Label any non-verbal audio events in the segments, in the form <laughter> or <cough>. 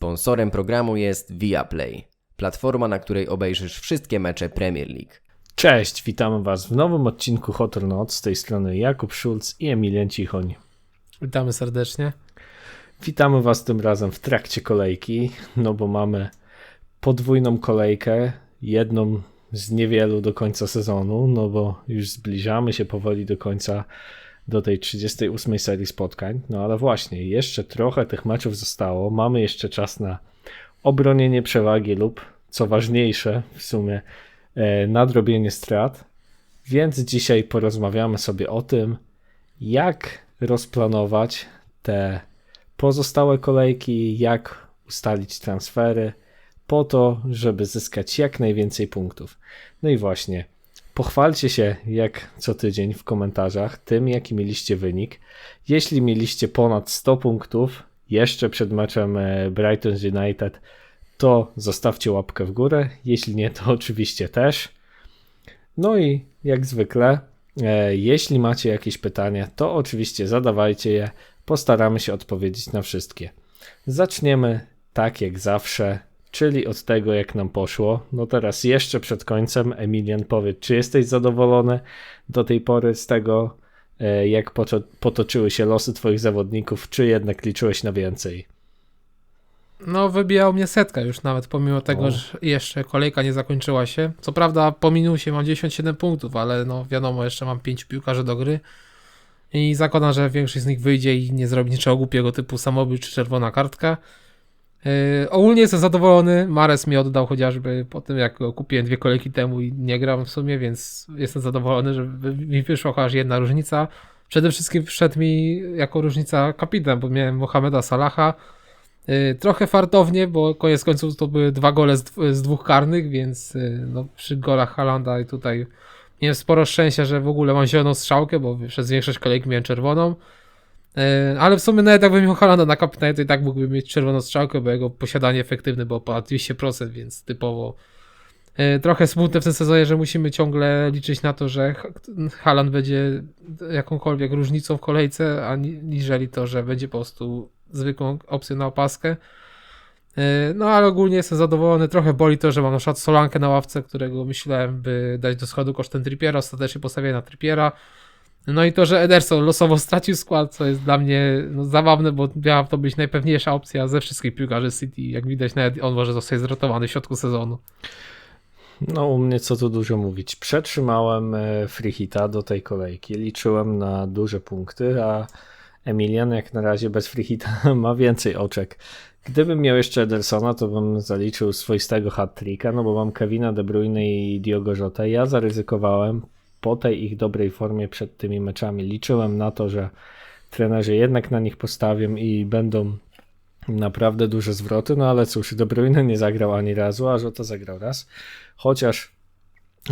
Sponsorem programu jest Viaplay, platforma, na której obejrzysz wszystkie mecze Premier League. Cześć, witamy Was w nowym odcinku Hot or Not. Z tej strony Jakub Szulc i Emilian Cichoń. Witamy serdecznie. Witamy Was tym razem w trakcie kolejki, no bo mamy podwójną kolejkę, jedną z niewielu do końca sezonu, no bo już zbliżamy się powoli do końca do tej 38 serii spotkań. No ale właśnie, jeszcze trochę tych meczów zostało. Mamy jeszcze czas na obronienie przewagi lub, co ważniejsze, w sumie e, nadrobienie strat. Więc dzisiaj porozmawiamy sobie o tym, jak rozplanować te pozostałe kolejki, jak ustalić transfery po to, żeby zyskać jak najwięcej punktów. No i właśnie, Pochwalcie się, jak co tydzień w komentarzach, tym, jaki mieliście wynik. Jeśli mieliście ponad 100 punktów jeszcze przed meczem e, Brighton United, to zostawcie łapkę w górę. Jeśli nie, to <laughs> oczywiście też. No i jak zwykle, e, jeśli macie jakieś pytania, to oczywiście zadawajcie je. Postaramy się odpowiedzieć na wszystkie. Zaczniemy tak jak zawsze czyli od tego, jak nam poszło. No teraz jeszcze przed końcem, Emilian, powiedz, czy jesteś zadowolony do tej pory z tego, e, jak potoczyły się losy Twoich zawodników, czy jednak liczyłeś na więcej? No, wybijał mnie setka już nawet, pomimo tego, o. że jeszcze kolejka nie zakończyła się. Co prawda, po minusie mam 97 punktów, ale no wiadomo, jeszcze mam 5 piłkarzy do gry. I zakładam, że większość z nich wyjdzie i nie zrobi niczego głupiego typu samobój czy czerwona kartka. Yy, ogólnie jestem zadowolony. Mares mi oddał chociażby po tym, jak go kupiłem dwie kolejki temu i nie gram w sumie, więc jestem zadowolony, że mi wyszła chociaż jedna różnica. Przede wszystkim wszedł mi jako różnica kapitan, bo miałem Mohameda Salaha. Yy, trochę fartownie, bo koniec końców to były dwa gole z, z dwóch karnych, więc yy, no, przy golach Halanda i tutaj miałem sporo szczęścia, że w ogóle mam zieloną strzałkę, bo przez większość kolejki miałem czerwoną. E, ale w sumie nawet jakbym miał Holanda na kapitanie, to i tak mógłbym mieć czerwoną strzałkę, bo jego posiadanie efektywne było ponad 200%, więc typowo e, trochę smutne w tym sezonie, że musimy ciągle liczyć na to, że Halan będzie jakąkolwiek różnicą w kolejce, aniżeli to, że będzie po prostu zwykłą opcją na opaskę. E, no ale ogólnie jestem zadowolony. Trochę boli to, że mam na przykład Solankę na ławce, którego myślałem by dać do schodu kosztem Trippiera. Ostatecznie postawię na Trippiera. No i to, że Ederson losowo stracił skład, co jest dla mnie no, zabawne, bo miała to być najpewniejsza opcja ze wszystkich piłkarzy City. Jak widać, nawet on może zostać zrotowany w środku sezonu. No, u mnie co tu dużo mówić. Przetrzymałem e, Frihita do tej kolejki. Liczyłem na duże punkty, a Emilian jak na razie bez Frihita <laughs> ma więcej oczek. Gdybym miał jeszcze Edersona, to bym zaliczył swoistego hat-tricka, no bo mam Kevina De Bruyne i Diogo Jota. Ja zaryzykowałem, po tej ich dobrej formie przed tymi meczami liczyłem na to, że trenerzy jednak na nich postawią i będą naprawdę duże zwroty, no ale cóż, De Bruyne nie zagrał ani razu, a Żota zagrał raz, chociaż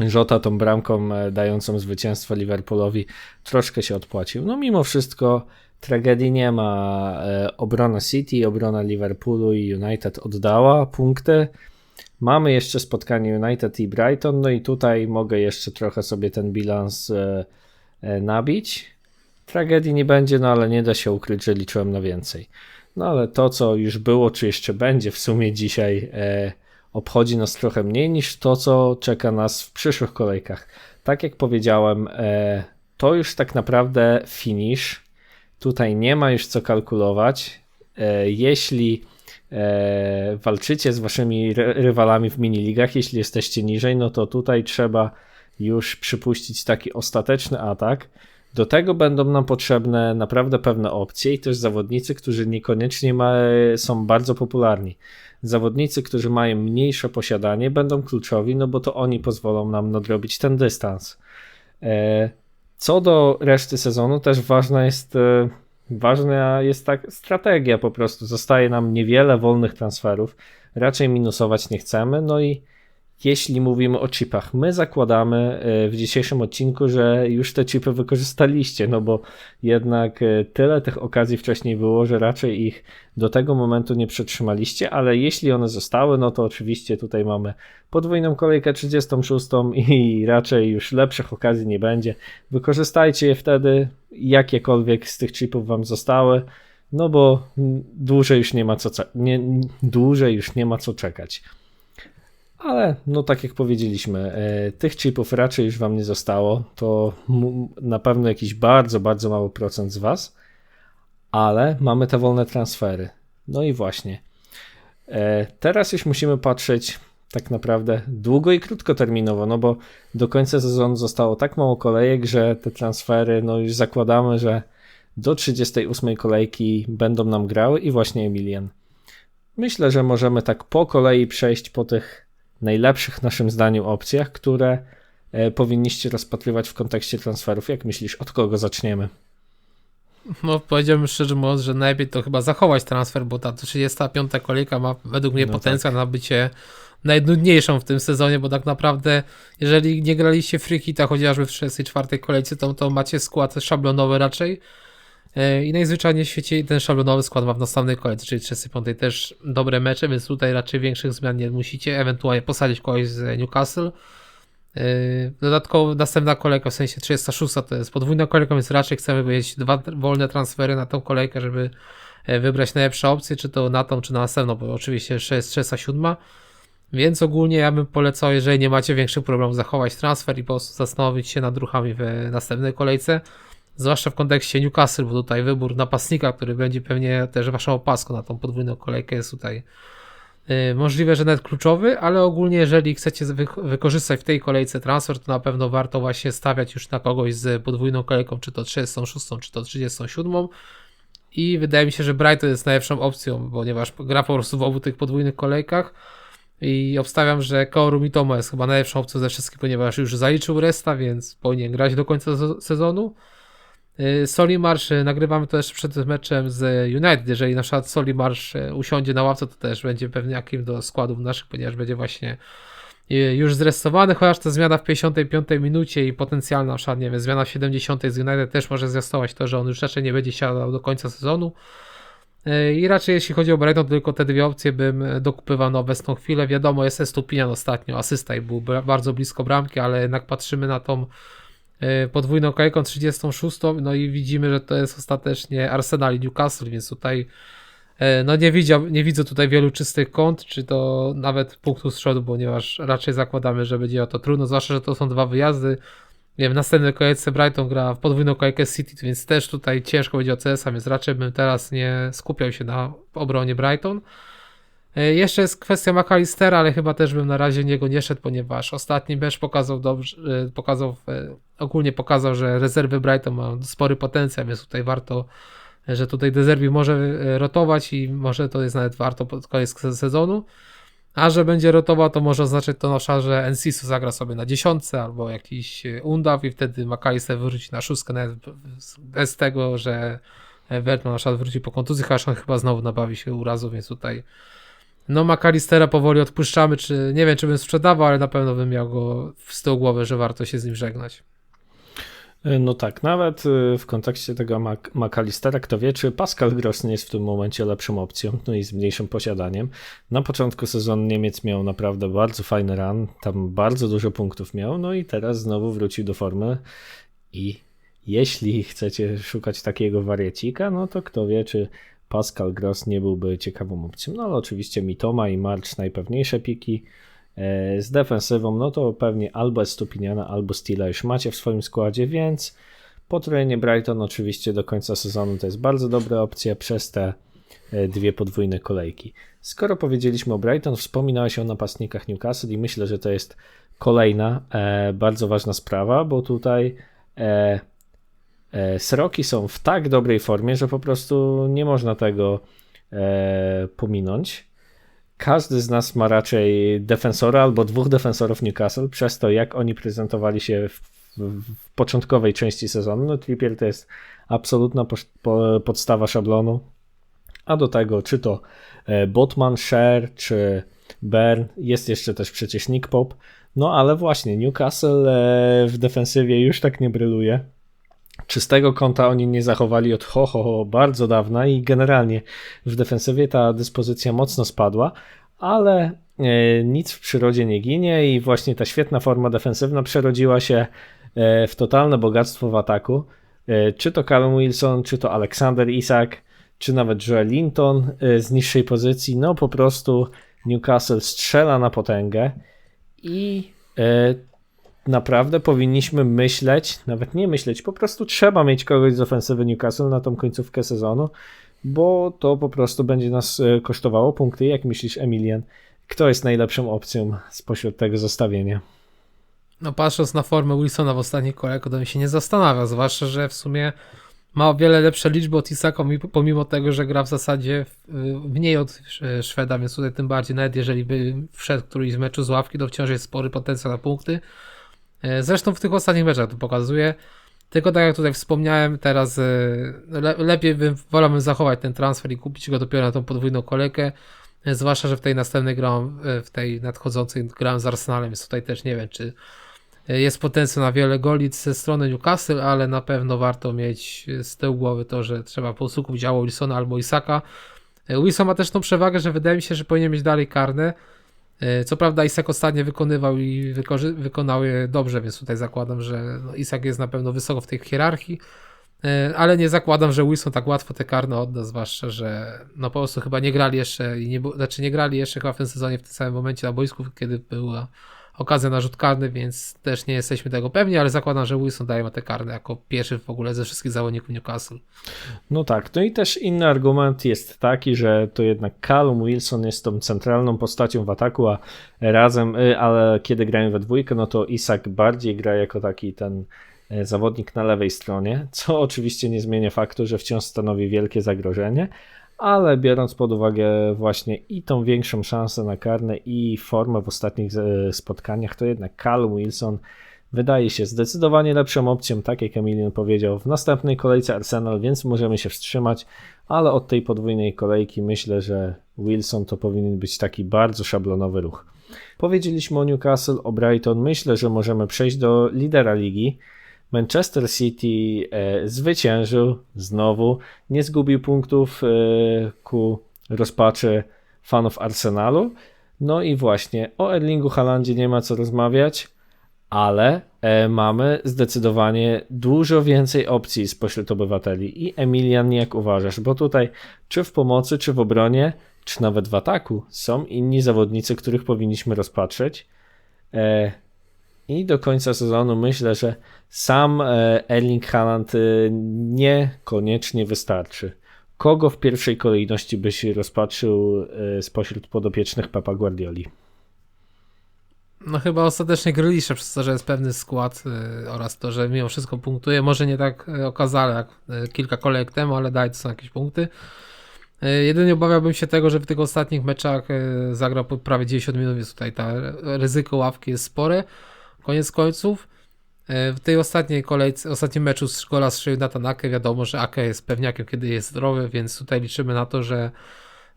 Żota tą bramką e, dającą zwycięstwo Liverpoolowi troszkę się odpłacił. No mimo wszystko tragedii nie ma. E, obrona City, obrona Liverpoolu i United oddała punkty. Mamy jeszcze spotkanie United i Brighton, no i tutaj mogę jeszcze trochę sobie ten bilans e, e, nabić. Tragedii nie będzie, no ale nie da się ukryć, że liczyłem na więcej. No ale to, co już było, czy jeszcze będzie w sumie dzisiaj, e, obchodzi nas trochę mniej niż to, co czeka nas w przyszłych kolejkach. Tak jak powiedziałem, e, to już tak naprawdę finish. Tutaj nie ma już co kalkulować. E, jeśli e, walczycie z waszymi rywalami w miniligach, jeśli jesteście niżej, no to tutaj trzeba już przypuścić taki ostateczny atak. Do tego będą nam potrzebne naprawdę pewne opcje i też zawodnicy, którzy niekoniecznie ma, są bardzo popularni. Zawodnicy, którzy mają mniejsze posiadanie, będą kluczowi, no bo to oni pozwolą nam nadrobić ten dystans. E, co do reszty sezonu, też ważna jest e, Ważna jest tak strategia po prostu. Zostaje nam niewiele wolnych transferów. Raczej minusować nie chcemy. No i jeśli mówimy o chipach, my zakładamy e, w dzisiejszym odcinku, że już te chipy wykorzystaliście, no bo jednak e, tyle tych okazji wcześniej było, że raczej ich do tego momentu nie przetrzymaliście, ale jeśli one zostały, no to oczywiście tutaj mamy podwójną kolejkę 36 i raczej już lepszych okazji nie będzie. Wykorzystajcie je wtedy, jakiekolwiek z tych chipów wam zostały. no bo dłużej już nie ma co, nie, dłużej już nie ma co czekać. Ale no tak jak powiedzieliśmy, e, tych chipów raczej już wam nie zostało. To na pewno jakiś bardzo, bardzo mały procent z was. Ale mamy te wolne transfery. No i właśnie. E, teraz już musimy patrzeć tak naprawdę długo i krótkoterminowo, no bo do końca sezonu zostało tak mało kolejek, że te transfery, no już zakładamy, że do 38 kolejki będą nam grały i właśnie Emilian. Myślę, że możemy tak po kolei przejść po tych najlepszych naszym zdaniem opcjach, które e, powinniście rozpatrywać w kontekście transferów. Jak myślisz, od kogo zaczniemy? No powiedziałbym szczerze mówiąc, że najlepiej to chyba zachować transfer, bo ta 35 kolejka ma według mnie No potencjał na bycie najnudniejszą w tym sezonie, bo tak naprawdę jeżeli nie graliście free hita chociażby w 34 kolejce, to, to macie skład szablonowy raczej i najzwyczajniej w świecie ten szablonowy skład ma w następnej kolejce, czyli 35 też dobre mecze, więc tutaj raczej większych zmian nie musicie, ewentualnie posadzić kogoś z Newcastle. Yy, Dodatkowo następna kolejka, w sensie 36 to jest podwójna kolejka, więc raczej chcemy mieć dwa wolne transfery na tą kolejkę, żeby e, wybrać najlepsze opcje, czy to na tą, czy na następną, bo oczywiście jest 37. Więc ogólnie ja bym polecał, jeżeli nie macie większych problemów, zachować transfer i po prostu zastanowić się nad ruchami w następnej kolejce. Zwłaszcza w kontekście Newcastle, bo tutaj wybór napastnika, który będzie pewnie też waszą opaską na tą podwójną kolejkę jest tutaj Yy, Możliwe, że nawet kluczowy, ale ogólnie jeżeli chcecie wy wykorzystać w tej kolejce transfer, to na pewno warto właśnie stawiać już na kogoś z podwójną kolejką, czy to 36, czy to 37. I wydaje mi się, że Brighton jest najlepszą opcją, ponieważ gra po prostu w obu tych podwójnych kolejkach. I obstawiam, że Kaoru Mitomo jest chyba najlepszą opcją ze wszystkich, ponieważ już zaliczył resta, więc powinien grać do końca se- sezonu. Y, Soli Marsz, y, nagrywamy to jeszcze przed meczem z United. Jeżeli na przykład Soli Marsz y, usiądzie na ławce, to też będzie pewniakiem do składów naszych, ponieważ będzie właśnie już zrestowany, chociaż ta zmiana w 55 minucie i potencjalna, na przykład, nie wiem, zmiana w 70 z United też może zwiastować to, że on już raczej nie będzie siadał do końca sezonu. I raczej jeśli chodzi o Brighton, to tylko te dwie opcje bym dokupywał na obecną chwilę. Wiadomo, jest Estupinian ostatnio, asysta i był bardzo blisko bramki, ale jednak patrzymy na tą podwójną kolejką 36, no i widzimy, że to jest ostatecznie Arsenal i Newcastle, więc tutaj y, no nie, widział, nie widzę tutaj wielu czystych kąt, czy to nawet punktów z przodu, ponieważ raczej zakładamy, że będzie o to trudno, zwłaszcza, że to są dwa wyjazdy. Nie wiem, w następnej kolejce Brighton gra w podwójną kolejkę City, więc też tutaj ciężko będzie o CS-a, więc raczej bym teraz nie skupiał się na obronie Brighton. E, Jeszcze jest kwestia McAllistera, ale chyba też bym na razie niego nie szedł, ponieważ ostatni mecz pokazał dobrze, e, pokazał, e, ogólnie pokazał, że rezerwy Brighton mają spory potencjał, więc tutaj warto, że tutaj Dezerbi może rotować i może to jest nawet warto pod koniec se- sezonu. A że będzie rotował, to może oznaczać to przykład, że Encisu zagra sobie na dziesiątce albo jakiś Undaw i wtedy McAllister wróci na szóstkę nawet bez tego, że Wertman na przykład wróci po kontuzji, chociaż on chyba znowu nabawi się urazu, więc tutaj no McAllistera powoli odpuszczamy, czy nie wiem, czy bym sprzedawał, ale na pewno bym miał go z tyłu głowy, że warto się z nim żegnać. No tak, nawet y, w kontekście tego Mac- McAllistera, kto wie, czy Pascal Gross nie jest w tym momencie lepszą opcją, no i z mniejszym posiadaniem. Na początku sezonu Niemiec miał naprawdę bardzo fajny run, tam bardzo dużo punktów miał, no i teraz znowu wrócił do formy i jeśli chcecie szukać takiego wariacika, no to kto wie, czy Pascal Gross nie byłby ciekawą opcją. No ale oczywiście Mitoma i March najpewniejsze piki. E, Z defensywą, no to pewnie albo Stupiniana, albo Steela już macie w swoim składzie, więc potrojenie Brighton oczywiście do końca sezonu to jest bardzo dobra opcja przez te e, dwie podwójne kolejki. Skoro powiedzieliśmy o Brighton, wspominałeś o napastnikach Newcastle i myślę, że to jest kolejna e, bardzo ważna sprawa, bo tutaj e, Sroki są w tak dobrej formie, że po prostu nie można tego e, pominąć każdy z nas ma raczej defensora albo dwóch defensorów Newcastle, przez to jak oni prezentowali się w, w, w początkowej części sezonu. No Trippier to jest absolutna posz- po, podstawa szablonu, a do tego czy to e, Botman, Sher czy Bern, jest jeszcze też przecież Nick Pop, no ale właśnie Newcastle e, w defensywie już tak nie bryluje. Czystego kąta oni nie zachowali od ho, ho, ho bardzo dawna i generalnie w defensywie ta dyspozycja mocno spadła, ale e, nic w przyrodzie nie ginie i właśnie ta świetna forma defensywna przerodziła się e, w totalne bogactwo w ataku. E, Czy to Callum Wilson, czy to Aleksander Isak, czy nawet Joel Linton z niższej pozycji. No po prostu Newcastle strzela na potęgę i naprawdę powinniśmy myśleć, nawet nie myśleć, po prostu trzeba mieć kogoś z ofensywy Newcastle na tą końcówkę sezonu, bo to po prostu będzie nas y, kosztowało punkty. Jak myślisz, Emilian, kto jest najlepszą opcją spośród tego zestawienia? No patrząc na formę Wilsona w ostatnich kolejkach, to bym się nie zastanawia, zwłaszcza, że w sumie ma o wiele lepsze liczby od Isaka, pomimo tego, że gra w zasadzie mniej od Szweda, więc tutaj tym bardziej, nawet jeżeli by wszedł któryś z meczu z ławki, to wciąż jest spory potencjał na punkty. E, zresztą w tych ostatnich meczach to pokazuje. Tylko tak jak tutaj wspomniałem, teraz e, le lepiej bym, wolałbym zachować ten transfer i kupić go dopiero na tą podwójną kolejkę. E, zwłaszcza, że w tej następnej grałem, w tej nadchodzącej grałem z Arsenalem, więc tutaj też nie wiem, czy jest potencjał na wiele goli ze strony Newcastle, ale na pewno warto mieć z tyłu głowy to, że trzeba po prostu kupić albo Wilsona albo Isaka. Wilson ma też tą przewagę, że wydaje mi się, że powinien mieć dalej karne. Co prawda Isak ostatnio wykonywał i wykonał je dobrze, więc tutaj zakładam, że no Isak jest na pewno wysoko w tej hierarchii, ale nie zakładam, że Wilson tak łatwo te karne odda, zwłaszcza, że no po prostu chyba nie grali jeszcze, i nie, znaczy nie grali jeszcze chyba w tym sezonie w tym samym momencie na boisku, kiedy była okazja na rzut karny, więc też nie jesteśmy tego pewni, ale zakładam, że Wilson daje ma te karne jako pierwszy w ogóle ze wszystkich zawodników Newcastle. No tak, no i też inny argument jest taki, że to jednak Callum Wilson jest tą centralną postacią w ataku, a razem, y, ale kiedy grają we dwójkę, no to Isak bardziej gra jako taki ten y, zawodnik na lewej stronie, co oczywiście nie zmienia faktu, że wciąż stanowi wielkie zagrożenie, ale biorąc pod uwagę właśnie i tą większą szansę na karne i formę w ostatnich e, spotkaniach, to jednak Callum Wilson wydaje się zdecydowanie lepszą opcją, tak jak Emilian powiedział, w następnej kolejce Arsenal, więc możemy się wstrzymać, ale od tej podwójnej kolejki myślę, że Wilson to powinien być taki bardzo szablonowy ruch. Powiedzieliśmy o Newcastle, o Brighton, myślę, że możemy przejść do lidera ligi, Manchester City e, zwyciężył znowu, nie zgubił punktów e, ku rozpaczy fanów Arsenalu. No i właśnie o Erlingu Halandzie nie ma co rozmawiać, ale e, mamy zdecydowanie dużo więcej opcji spośród obywateli. I Emilian, jak uważasz? Bo tutaj czy w pomocy, czy w obronie, czy nawet w ataku są inni zawodnicy, których powinniśmy rozpatrzeć. I do końca sezonu myślę, że sam e, Erling Haaland e, niekoniecznie wystarczy. Kogo w pierwszej kolejności byś rozpatrzył e, spośród podopiecznych Papa Guardioli? No chyba ostatecznie Grealisha, przez to, że jest pewny skład oraz to, że mimo wszystko punktuje, może nie tak okazale jak kilka kolejek temu, ale daje to są jakieś punkty. Jedynie obawiałbym się tego, że w tych ostatnich meczach zagrał prawie 90 minut, więc tutaj ta ryzyko ławki jest spore. Koniec końców, e, w tej ostatniej kolejce, ostatnim meczu z gola strzelił Nathan Ake. Wiadomo, że Ake jest pewniakiem, kiedy jest zdrowy, więc tutaj liczymy na to, że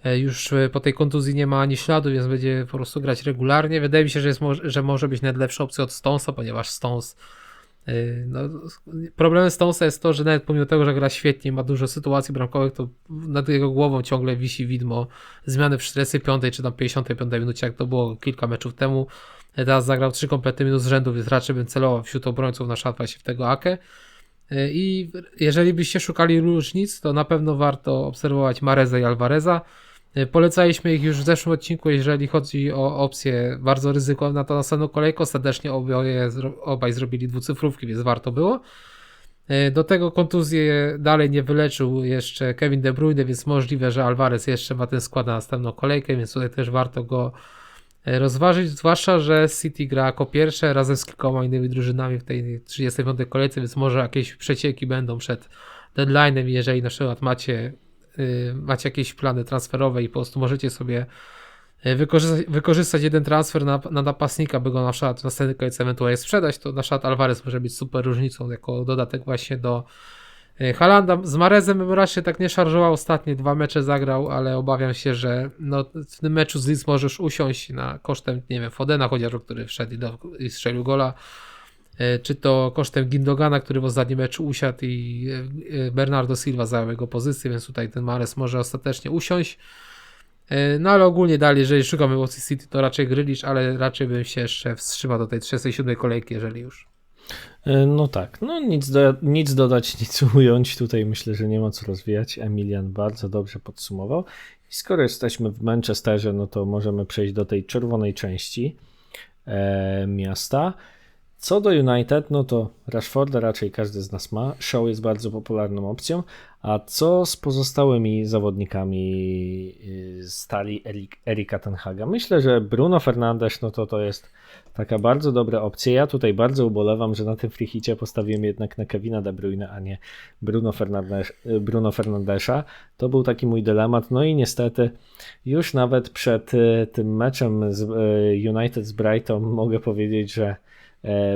e, już po tej kontuzji nie ma ani śladu, więc będzie po prostu grać regularnie. Wydaje mi się, że, jest, że może być nawet lepsza opcja od Stonesa, ponieważ Stones e, no, problemem Stonesa jest to, że nawet pomimo tego, że gra świetnie, ma dużo sytuacji bramkowych, to nad jego głową ciągle wisi widmo zmiany w 45 czy tam 55 minucie, jak to było kilka meczów temu. Teraz zagrał trzy kompletne minut z rzędu, więc raczej bym celował wśród obrońców na szatwa się w tego Akę. E, I jeżeli byście szukali różnic, to na pewno warto obserwować Mareza i Alvareza. E, polecaliśmy ich już w zeszłym odcinku, jeżeli chodzi o opcje bardzo ryzykowne na to następną kolejkę. Ostatecznie oboje, obaj zrobili dwucyfrówki, więc warto było. E, do tego kontuzję dalej nie wyleczył jeszcze Kevin De Bruyne, więc możliwe, że Alvarez jeszcze ma ten skład na następną kolejkę, więc tutaj też warto go rozważyć, zwłaszcza, że City gra jako pierwsze razem z kilkoma innymi drużynami w tej 35. kolejce, więc może jakieś przecieki będą przed deadline'em, jeżeli na przykład macie, yy, macie jakieś plany transferowe i po prostu możecie sobie e, wykorzystać, wykorzystać jeden transfer na, na napastnika, by go na przykład w następnej kolejce ewentualnie sprzedać, to na przykład Alvarez może być super różnicą jako dodatek właśnie do E, Halanda z Marezem raczej tak nie szarżował. Ostatnie dwa mecze zagrał, ale obawiam się, że no, w tym meczu z Leeds możesz usiąść na kosztem, nie wiem, Fodena chociażby, który wszedł i, do, i strzelił gola, e, czy to kosztem Gindogana, który w ostatnim meczu usiadł i e, Bernardo Silva zajął jego pozycję, więc tutaj ten Mares może ostatecznie usiąść. No ale ogólnie dalej, jeżeli szukamy opcji City, to raczej Grylisz, ale raczej bym się jeszcze wstrzymał do tej 37 kolejki, jeżeli już. E, No tak, no nic, do, nic dodać, <laughs> nic ująć. Tutaj myślę, że nie ma co rozwijać. Emilian bardzo dobrze podsumował. I skoro jesteśmy w Manchesterze, no to możemy przejść do tej czerwonej części e, miasta. Co do United, no to Rashforda raczej każdy z nas ma. Shaw jest bardzo popularną opcją. A co z pozostałymi zawodnikami y, stali Erik, Erika Tenhaga? Myślę, że Bruno Fernandes, no to to jest taka bardzo dobra opcja. Ja tutaj bardzo ubolewam, że na tym freehicie postawiłem jednak na Kevina De Bruyne, a nie Bruno, Fernandes, Bruno Fernandesza. To był taki mój dylemat. No i niestety już nawet przed y, tym meczem z y, United z Brighton mogę powiedzieć, że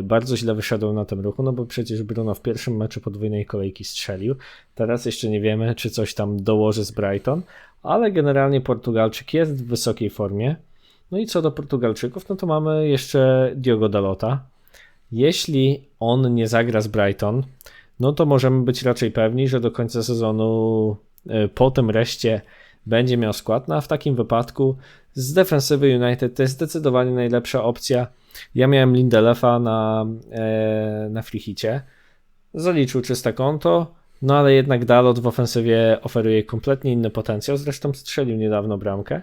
bardzo źle wyszedł na tym ruchu, no bo przecież Bruno w pierwszym meczu podwójnej kolejki strzelił. Teraz jeszcze nie wiemy, czy coś tam dołoży z Brighton, ale generalnie Portugalczyk jest w wysokiej formie. No i co do Portugalczyków, no to mamy jeszcze Diogo Dalota. Jeśli on nie zagra z Brighton, no to możemy być raczej pewni, że do końca sezonu e, po tym reszcie będzie miał skład. No a w takim wypadku z defensywy United to jest zdecydowanie najlepsza opcja. Ja miałem Lindelefa na, e, na freehicie. Zaliczył czyste konto, no ale jednak Dalot w ofensywie oferuje kompletnie inny potencjał. Zresztą strzelił niedawno bramkę.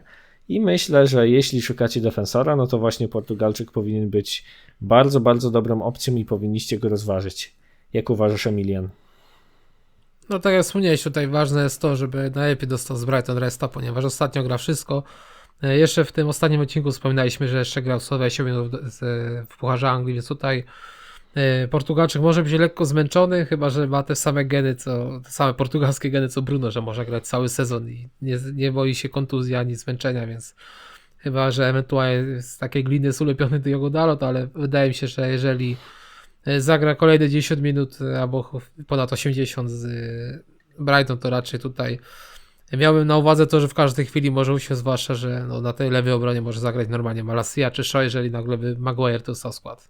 I myślę, że jeśli szukacie defensora, no to właśnie Portugalczyk powinien być bardzo, bardzo dobrą opcją i powinniście go rozważyć. Jak uważasz, Emilian? No tak jak wspomniałeś, tutaj ważne jest to, żeby najlepiej dostał z Brighton Resta, ponieważ ostatnio gra wszystko. E, Jeszcze w tym ostatnim odcinku wspominaliśmy, że jeszcze grał 120 minut w- Pucharze Anglii, więc tutaj e, Portugalczyk może być lekko zmęczony, chyba że ma te same geny, co, te same portugalskie geny co Bruno, że może grać cały sezon i nie, nie boi się kontuzji ani zmęczenia, więc chyba, że ewentualnie z takiej gliny jest ulepiony Diogo Dalot, ale wydaje mi się, że jeżeli e, zagra kolejne 10 minut albo ponad 80 z Brighton, to raczej tutaj miałbym na uwadze to, że w każdej chwili może usiąść, zwłaszcza, że no, na tej lewej obronie może zagrać normalnie Malasia czy Shaw, jeżeli nagle by Maguire dostał skład.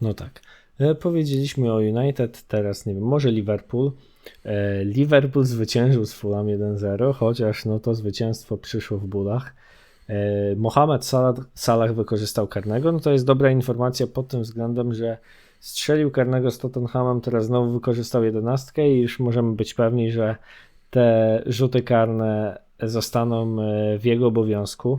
No tak. E, Powiedzieliśmy o United, teraz nie wiem, może Liverpool. E, Liverpool zwyciężył z Fulham 1-0, chociaż no to zwycięstwo przyszło w bólach. E, Mohamed Salah, Salah wykorzystał karnego, no to jest dobra informacja pod tym względem, że strzelił karnego z Tottenhamem, teraz znowu wykorzystał jedenastkę i już możemy być pewni, że te rzuty karne zostaną e, w jego obowiązku.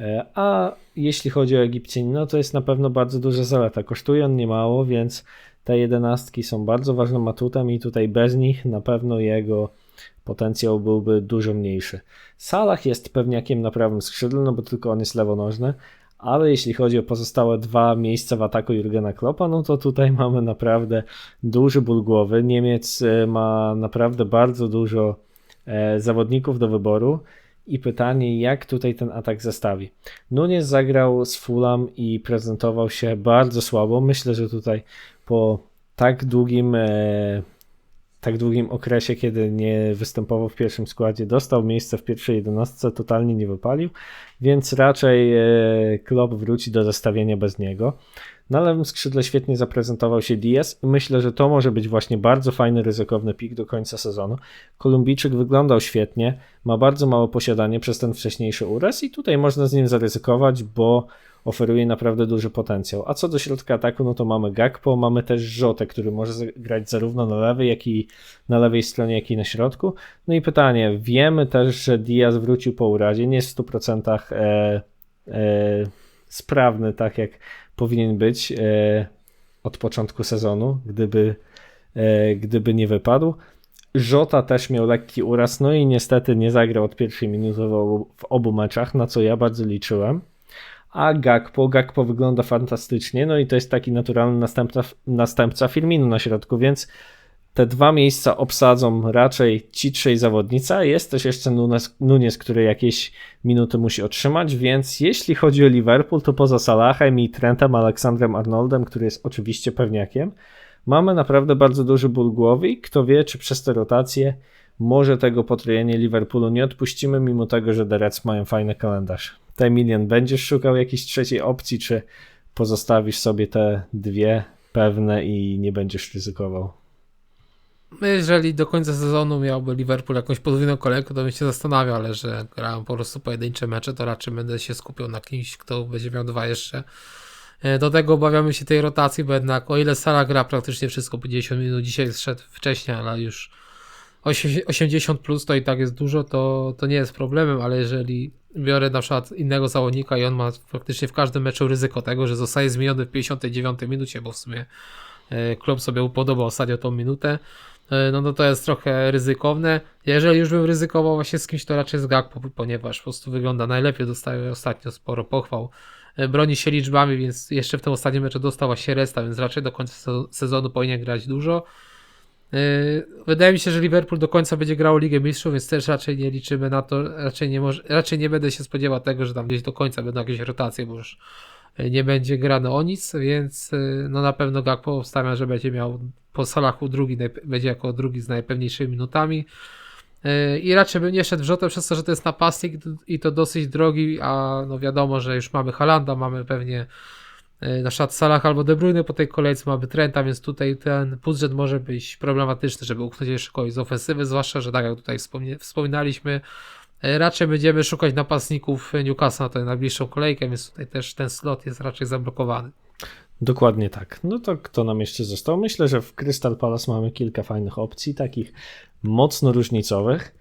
E, A jeśli chodzi o Egipcjanina, to jest na pewno bardzo duża zaleta. Kosztuje on niemało, więc te jedenastki są bardzo ważnym atutem i tutaj bez nich na pewno jego potencjał byłby dużo mniejszy. Salah jest pewniakiem na prawym skrzydle, no bo tylko on jest lewonożny, ale jeśli chodzi o pozostałe dwa miejsca w ataku Jurgena Kloppa, no to tutaj <laughs> mamy naprawdę duży ból głowy. Niemiec e, ma naprawdę bardzo dużo e, zawodników do wyboru i pytanie, jak tutaj ten atak zestawi. Nunes zagrał z Fulham i prezentował się bardzo słabo. Myślę, że tutaj po tak długim, e, tak długim okresie, kiedy nie występował w pierwszym składzie, dostał miejsce w pierwszej jedenastce, totalnie nie wypalił, więc raczej e, Klopp wróci do zestawienia bez niego. Na lewym skrzydle świetnie zaprezentował się Diaz i myślę, że to może być właśnie bardzo fajny, ryzykowny pik do końca sezonu. Kolumbijczyk wyglądał świetnie, ma bardzo mało posiadanie przez ten wcześniejszy uraz i tutaj można z nim zaryzykować, bo oferuje naprawdę duży potencjał. A co do środka ataku, no to mamy Gakpo, mamy też Rzotę, który może grać zarówno na lewej, jak i na lewej stronie, jak i na środku. No i pytanie, wiemy też, że Diaz wrócił po urazie, nie jest w 100% e, e, sprawny, tak jak powinien być e, od początku sezonu, gdyby, e, gdyby nie wypadł. Żota też miał lekki uraz, no i niestety nie zagrał od pierwszej minuty w obu, w obu meczach, na co ja bardzo liczyłem. A Gakpo, Gakpo wygląda fantastycznie, no i to jest taki naturalny następca, następca Firminu na środku, więc te dwa miejsca obsadzą raczej ci trzej zawodnicy, a jest też jeszcze Nunes, Nunes, który jakieś minuty musi otrzymać, więc jeśli chodzi o Liverpool, to poza Salahem i Trentem, Aleksandrem Arnoldem, który jest oczywiście pewniakiem, mamy naprawdę bardzo duży ból głowy kto wie, czy przez te rotacje może tego potrojenia Liverpoolu nie odpuścimy, mimo tego, że The Reds mają fajny kalendarz. Te Emilian, będziesz szukał jakiejś trzeciej opcji, czy pozostawisz sobie te dwie pewne i nie będziesz ryzykował? Jeżeli do końca sezonu miałby Liverpool jakąś podwójną kolejkę, to bym się zastanawiał, ale że grałem po prostu pojedyncze mecze, to raczej będę się skupiał na kimś, kto będzie miał dwa jeszcze E, Do tego obawiamy się tej rotacji, bo jednak o ile Sala gra praktycznie wszystko po 50 minut, dzisiaj zszedł wcześniej, ale już 80 plus to i tak jest dużo, to, to nie jest problemem, ale jeżeli biorę na przykład innego zawodnika i on ma praktycznie w każdym meczu ryzyko tego, że zostaje zmieniony w 59 minucie, bo w sumie e, klub sobie upodobał ostatnio tą minutę, e, no, no to jest trochę ryzykowne. Jeżeli już bym ryzykował właśnie z kimś, to raczej z Gakpo, ponieważ po prostu wygląda najlepiej, dostaje ostatnio sporo pochwał. E, Broni się liczbami, więc jeszcze w tym ostatnim meczu dostał właśnie resta, więc raczej do końca sezo- sezonu powinien grać dużo. Yy, Wydaje mi się, że Liverpool do końca będzie grał Ligę Mistrzów, więc też raczej nie liczymy na to, raczej nie, może, raczej nie będę się spodziewał tego, że tam gdzieś do końca będą jakieś rotacje, bo już yy, nie będzie grane o nic, więc yy, no na pewno Gakpo obstawia, że będzie miał po Salachu drugi, będzie jako drugi z najpewniejszymi minutami. I raczej bym nie szedł w rzutę przez to, że to jest napastnik i to dosyć drogi, a no wiadomo, że już mamy Halanda, mamy pewnie na przykład Salah albo De Bruyne po tej kolejce mamy Trenta, więc tutaj ten budżet może być problematyczny, żeby uknąć jeszcze kogoś z ofensywy, zwłaszcza, że tak jak tutaj wspominaliśmy, e, raczej będziemy szukać napastników Newcastle na tę najbliższą kolejkę, więc tutaj też ten slot jest raczej zablokowany. Dokładnie tak. No to kto nam jeszcze został? Myślę, że w Crystal Palace mamy kilka fajnych opcji, takich mocno różnicowych.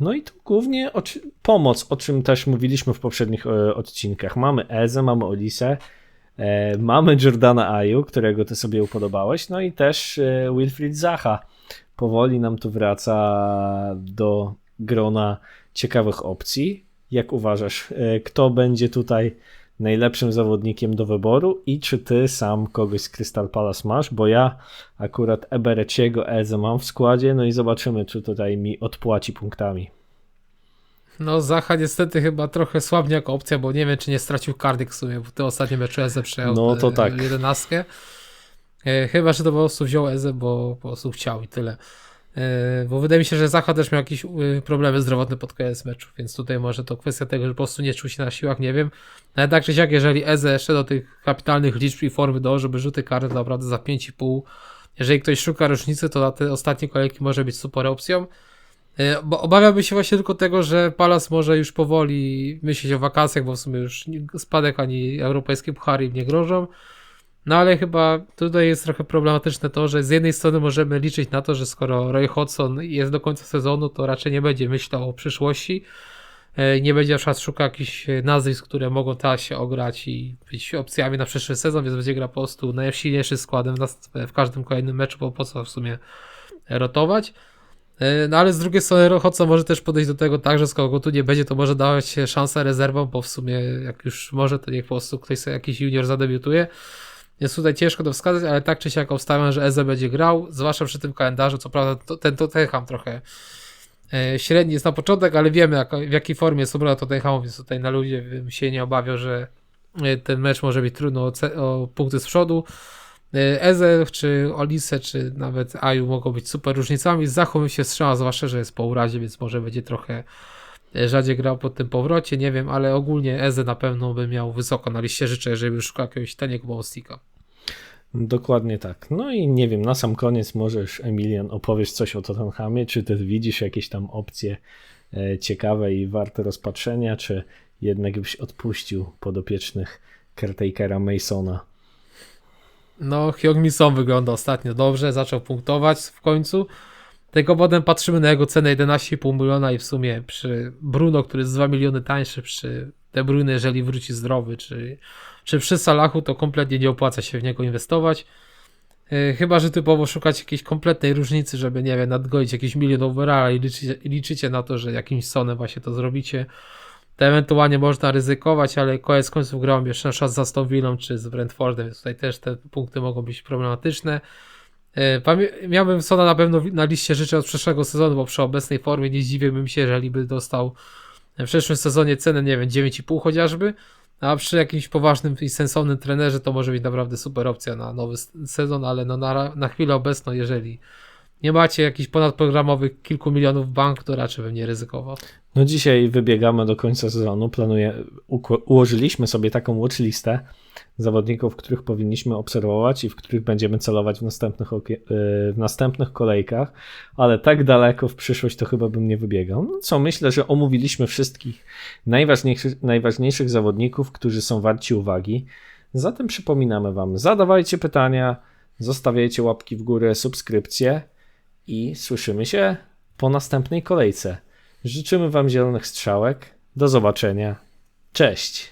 No i tu głównie o, pomoc, o czym też mówiliśmy w poprzednich e, odcinkach. Mamy Eze, mamy Olisę, mamy Jordana Aju, którego ty sobie upodobałeś, no i też e, Wilfried Zaha. Powoli nam tu wraca do grona ciekawych opcji. Jak uważasz, e, kto będzie tutaj najlepszym zawodnikiem do wyboru i czy ty sam kogoś z Crystal Palace masz, bo ja akurat Ebereciego Eze mam w składzie, no i zobaczymy, czy tutaj mi odpłaci punktami. No Zacha niestety chyba trochę słabnie jako opcja, bo nie wiem czy nie stracił kardyk w sumie, bo te ostatnie mecze Eze przejął No to e, tak. jedenastkę. E, Chyba, że to po prostu wziął Eze, bo po prostu chciał i tyle. E, Bo wydaje mi się, że Zacha też miał jakieś problemy zdrowotne pod koniec meczu, więc tutaj może to kwestia tego, że po prostu nie czuł się na siłach, nie wiem. Ale tak czy siak, jeżeli Eze jeszcze do tych kapitalnych liczb i formy dąży, by rzuty karne naprawdę za 5,5. Jeżeli ktoś szuka różnicy, to na te ostatnie kolejki może być super opcją. E, Bo się właśnie tylko tego, że Palace może już powoli myśleć o wakacjach, bo w sumie już spadek ani europejskie puchary im nie grożą. No ale chyba tutaj jest trochę problematyczne to, że z jednej strony możemy liczyć na to, że skoro Roy Hodgson jest do końca sezonu, to raczej nie będzie myślał o przyszłości. E, Nie będzie na szukał jakichś nazwisk, które mogą teraz się ograć i być opcjami na przyszły sezon, więc będzie gra po prostu najsilniejszym składem w każdym kolejnym meczu, bo po co w sumie rotować. E, No ale z drugiej strony Hodgson może też podejść do tego tak, że skoro go tu nie będzie, to może dawać szansę rezerwom, bo w sumie jak już może, to niech po prostu ktoś sobie jakiś junior zadebiutuje. Jest tutaj ciężko to wskazać, ale tak czy siak obstawiam, że Eze będzie grał, zwłaszcza przy tym kalendarzu. Co prawda to, ten Tottenham trochę e, średni jest na początek, ale wiemy jak, w jakiej formie jest obrona Tottenhamu, więc tutaj na ludzie bym się nie obawiał, że e, ten mecz może być trudno o, o punkty z przodu. E, Eze, czy Olise, czy nawet Aju mogą być super różnicami. Z Zachą bym się wstrzymał, zwłaszcza, że jest po urazie, więc może będzie trochę e, rzadziej grał po tym powrocie, nie wiem, ale ogólnie Eze na pewno by miał wysoko na liście życzę, jeżeli by szukał jakiegoś taniego pomocnika. Dokładnie tak. No i nie wiem, na sam koniec możesz, Emilian, opowiesz coś o Tottenhamie, czy ty widzisz jakieś tam opcje e, ciekawe i warte rozpatrzenia, czy jednak byś odpuścił podopiecznych caretakera Masona. No, Hyung Son wygląda ostatnio dobrze, zaczął punktować w końcu. Tylko potem patrzymy na jego cenę 11,5 miliona i w sumie przy Bruno, który jest 2 miliony tańszy, przy De Bruyne, jeżeli wróci zdrowy, czy, czy przy Salachu, to kompletnie nie opłaca się w niego inwestować. Yy, Chyba, że typowo szukać jakiejś kompletnej różnicy, żeby, nie wiem, nadgoić jakiś milion overalla i liczycie, liczycie na to, że jakimś Sonem właśnie to zrobicie. To ewentualnie można ryzykować, ale koniec końców grałem jeszcze na przykład z Aston Villą czy z Brentfordem, więc tutaj też te punkty mogą być problematyczne. E, Miałbym Sona na pewno na liście życzeń od przyszłego sezonu, bo przy obecnej formie nie zdziwiłbym się, jeżeli by dostał w przyszłym sezonie cenę, nie wiem, 9,5 chociażby, a przy jakimś poważnym i sensownym trenerze to może być naprawdę super opcja na nowy sezon, ale no na, na chwilę obecną, jeżeli nie macie jakichś ponadprogramowych kilku milionów bank, to raczej bym nie ryzykował. No dzisiaj wybiegamy do końca sezonu. Planuję, ułożyliśmy sobie taką watchlistę zawodników, których powinniśmy obserwować i w których będziemy celować w następnych, yy, w następnych kolejkach, ale tak daleko w przyszłość to chyba bym nie wybiegał. No co, myślę, że omówiliśmy wszystkich najważniejszych, najważniejszych zawodników, którzy są warci uwagi. Zatem przypominamy Wam, zadawajcie pytania, zostawiajcie łapki w górę, subskrypcje i słyszymy się po następnej kolejce. Życzymy Wam zielonych strzałek. Do zobaczenia. Cześć.